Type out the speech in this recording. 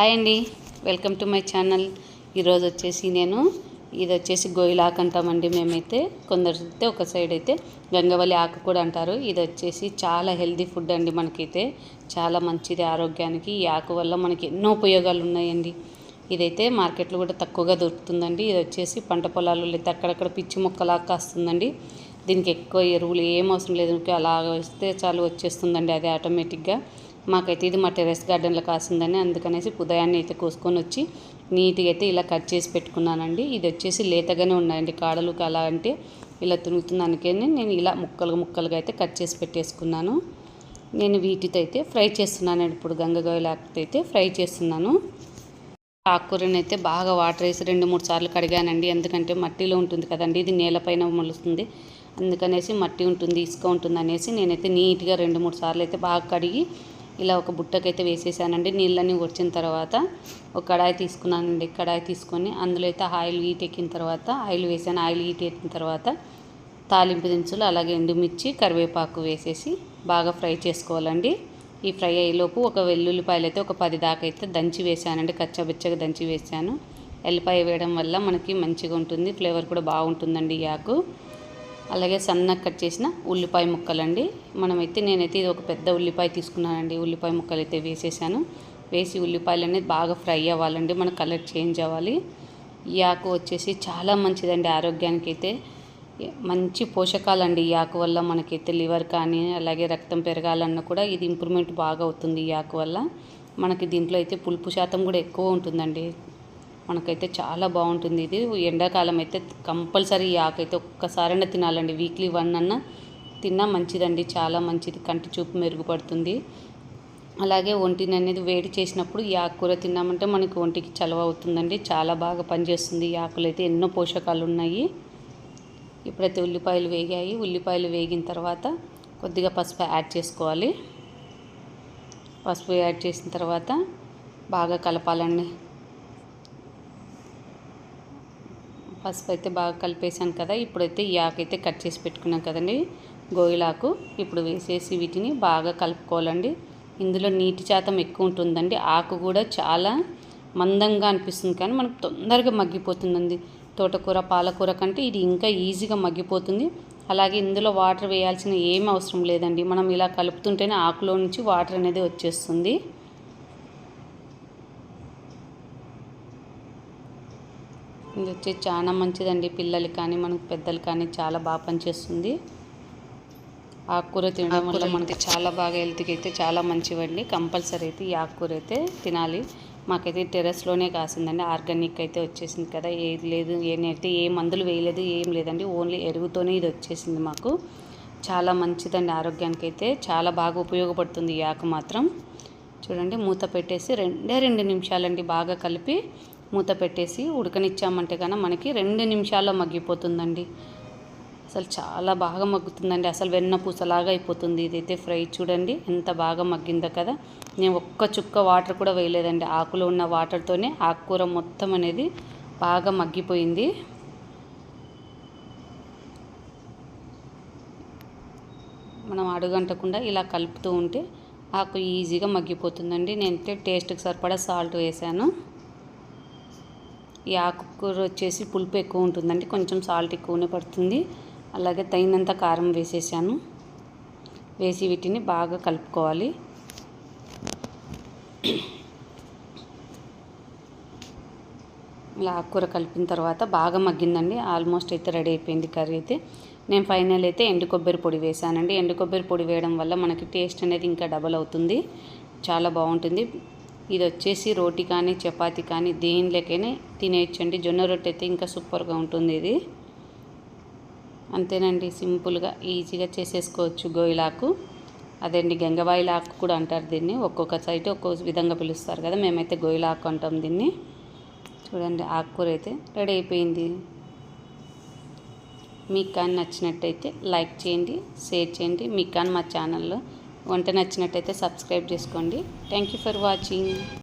Hi అండి. Welcome to my channel. ఈరోజు వచ్చేసి నేను ఇది వచ్చేసి గోయిలాకు అంటామండి మేమైతే. కొందరు అయితే ఒక సైడ్ అయితే గంగవల్లి ఆకు కూడా అంటారు. ఇది వచ్చేసి చాలా హెల్దీ ఫుడ్ అండి మనకైతే. చాలా మంచిది ఆరోగ్యానికి. ఈ ఆకు వల్ల మనకి ఎన్నో ఉపయోగాలు ఉన్నాయండి. ఇదైతే మార్కెట్లో కూడా తక్కువగా దొరుకుతుందండి. ఇది వచ్చేసి పంట పొలాలు లేదా అక్కడక్కడ పిచ్చి మొక్కలాగా కాస్తుందండి. దీనికి ఎక్కువ ఎరువులు ఏం అవసరం లేదు. అలా వస్తే చాలు వచ్చేస్తుందండి అది ఆటోమేటిక్గా. మాకైతే ఇది మా టెరెస్ గార్డెన్లో కాసిందని అందుకనేసి ఉదయాన్నే అయితే కోసుకొని వచ్చి నీట్గా అయితే ఇలా కట్ చేసి పెట్టుకున్నానండి. ఇది వచ్చేసి లేతగానే ఉన్నాయండి కాడలు అలా అంటే ఇలా తునుగుతుంది అందుకని నేను ఇలా ముక్కలు ముక్కలుగా అయితే కట్ చేసి పెట్టేసుకున్నాను. నేను వీటితో అయితే ఫ్రై చేస్తున్నానండి. ఇప్పుడు గంగగాయలు అయితే ఫ్రై చేస్తున్నాను. ఆకుకూరని అయితే బాగా వాటర్ వేసి రెండు మూడు సార్లు కడిగానండి. ఎందుకంటే మట్టిలో ఉంటుంది కదండి ఇది నేలపైన మొలుస్తుంది. అందుకనేసి మట్టి ఉంటుంది ఇసుక ఉంటుంది అనేసి నేనైతే నీట్గా రెండు మూడు సార్లు అయితే బాగా కడిగి ఇలా ఒక బుట్టకైతే వేసేసానండి. నీళ్ళని వచ్చిన తర్వాత ఒక కడాయి తీసుకున్నానండి. కడాయి తీసుకొని అందులో అయితే ఆయిల్ హీట్ ఎక్కిన తర్వాత ఆయిల్ వేసాను. ఆయిల్ హీట్ ఎక్కిన తర్వాత తాలింపు దినుసులు అలాగే ఎండుమిర్చి కరివేపాకు వేసేసి బాగా ఫ్రై చేసుకోవాలండి. ఈ ఫ్రై అయ్యేలోపు ఒక వెల్లుల్లిపాయలు అయితే ఒక పది దాకా అయితే దంచి వేసానండి. కచ్చబెచ్చగా దంచి వేసాను. ఎల్లిపాయ వేయడం వల్ల మనకి మంచిగా ఉంటుంది ఫ్లేవర్ కూడా బాగుంటుందండి ఈ ఆకు. అలాగే సన్నగా కట్ చేసిన ఉల్లిపాయ ముక్కలండి. మనమైతే నేనైతే ఇది ఒక పెద్ద ఉల్లిపాయ తీసుకున్నానండి. ఉల్లిపాయ ముక్కలు అయితే వేసేసాను. వేసి ఉల్లిపాయలు అనేది బాగా ఫ్రై అవ్వాలండి. మన కలర్ చేంజ్ అవ్వాలి. ఈ ఆకు వచ్చేసి చాలా మంచిదండి ఆరోగ్యానికి అయితే మంచి పోషకాలండి ఈ ఆకు వల్ల. మనకైతే లివర్ కానీ అలాగే రక్తం పెరగాలన్నా కూడా ఇది ఇంప్రూవ్మెంట్ బాగా అవుతుంది ఈ ఆకు వల్ల. మనకి దీంట్లో అయితే పులుపు శాతం కూడా ఎక్కువ ఉంటుందండి. మనకైతే చాలా బాగుంటుంది ఇది. ఎండాకాలం అయితే కంపల్సరీ ఈ ఆకైతే ఒక్కసారైనా తినాలండి. వీక్లీ వన్ అన్న తిన్నా మంచిదండి. చాలా మంచిది. కంటి చూపు మెరుగుపడుతుంది. అలాగే ఒంటిని అనేది వేడి చేసినప్పుడు ఈ ఆకుకూర తిన్నామంటే మనకి ఒంటికి చలవ అవుతుందండి. చాలా బాగా పనిచేస్తుంది. ఈ ఆకులు అయితే ఎన్నో పోషకాలు ఉన్నాయి ఇప్పుడైతే ఉల్లిపాయలు వేగాయి. ఉల్లిపాయలు వేగిన తర్వాత కొద్దిగా పసుపు యాడ్ చేసుకోవాలి. పసుపు యాడ్ చేసిన తర్వాత బాగా కలపాలండి పసుపు అయితే బాగా కలిపేసాను కదా ఇప్పుడైతే ఈ ఆకు అయితే కట్ చేసి పెట్టుకున్నాం కదండి. గోయిలాకు ఇప్పుడు వేసేసి వీటిని బాగా కలుపుకోవాలండి. ఇందులో నీటి శాతం ఎక్కువ ఉంటుందండి. ఆకు కూడా చాలా మందంగా అనిపిస్తుంది కానీ మనకు తొందరగా మగ్గిపోతుందండి. తోటకూర పాలకూర కంటే ఇది ఇంకా ఈజీగా మగ్గిపోతుంది. అలాగే ఇందులో వాటర్ వేయాల్సిన ఏం అవసరం లేదండి. మనం ఇలా కలుపుతుంటేనే ఆకులో నుంచి వాటర్ అనేది వచ్చేస్తుంది. ఇది వచ్చి చాలా మంచిదండి. పిల్లలకి కానీ మనకు పెద్దలు కానీ చాలా బాగా పనిచేస్తుంది. ఆకుకూర తినడం వల్ల మనకి చాలా బాగా హెల్త్కి అయితే చాలా మంచివండి. కంపల్సరీ అయితే ఈ ఆకుకూర అయితే తినాలి. మాకైతే టెరెస్లోనే కాసిందండి. ఆర్గానిక్ అయితే వచ్చేసింది కదా. ఏది లేదు ఏనైతే ఏ మందులు వేయలేదు ఏం లేదండి. ఓన్లీ ఎరువుతోనే ఇది వచ్చేసింది మాకు. చాలా మంచిదండి ఆరోగ్యానికి అయితే చాలా బాగా ఉపయోగపడుతుంది ఈ ఆకు మాత్రం. చూడండి మూత పెట్టేసి రెండే రెండు నిమిషాలండి బాగా కలిపి మూత పెట్టేసి ఉడకనిచ్చామంటే కన్నా మనకి రెండు నిమిషాల్లో మగ్గిపోతుందండి. అసలు చాలా బాగా మగ్గుతుందండి. అసలు వెన్న పూసలాగా అయిపోతుంది. ఇదైతే ఫ్రై చూడండి ఎంత బాగా మగ్గిందో కదా. నేను ఒక్క చుక్క వాటర్ కూడా వేయలేదండి. ఆకులో ఉన్న వాటర్తోనే ఆకుకూర మొత్తం అనేది బాగా మగ్గిపోయింది. మనం అడుగంటకుండా ఇలా కలుపుతూ ఉంటే ఆకు ఈజీగా మగ్గిపోతుందండి. నేనైతే టేస్ట్కి సరిపడా సాల్ట్ వేసాను. ఈ ఆకుకూర వచ్చేసి పులుపు ఎక్కువ ఉంటుందండి. కొంచెం సాల్ట్ ఎక్కువనే పడుతుంది. అలాగే తగినంత కారం వేసేసాను. వేసి వీటిని బాగా కలుపుకోవాలి. ఇలా ఆకుకూర కలిపిన తర్వాత బాగా మగ్గిందండి. ఆల్మోస్ట్ అయితే రెడీ అయిపోయింది కర్రీ అయితే. నేను ఫైనల్ అయితే ఎండు కొబ్బరి పొడి వేసానండి. ఎండు కొబ్బరి పొడి వేయడం వల్ల మనకి టేస్ట్ అనేది ఇంకా డబల్ అవుతుంది. చాలా బాగుంటుంది. ఇది వచ్చేసి రోటీ కానీ చపాతీ కానీ దేనిలోకైనా తినేయచ్చండి. జొన్న రొట్టె అయితే ఇంకా సూపర్గా ఉంటుంది ఇది. అంతేనండి సింపుల్గా ఈజీగా చేసేసుకోవచ్చు గోయిలాకు. అదండి గంగవాయిలాకు కూడా అంటారు దీన్ని. ఒక్కొక్క సైట్ ఒక్కొక్క విధంగా పిలుస్తారు కదా మేమైతే గోయిలాకు అంటాం దీన్ని. చూడండి ఆకుకూర అయితే రెడీ అయిపోయింది. మీకు కానీ నచ్చినట్టయితే లైక్ చేయండి షేర్ చేయండి. మీకు కానీ మా ఛానల్లో వంట నచ్చినట్టయితే సబ్స్క్రైబ్ చేసుకోండి. Thank you for watching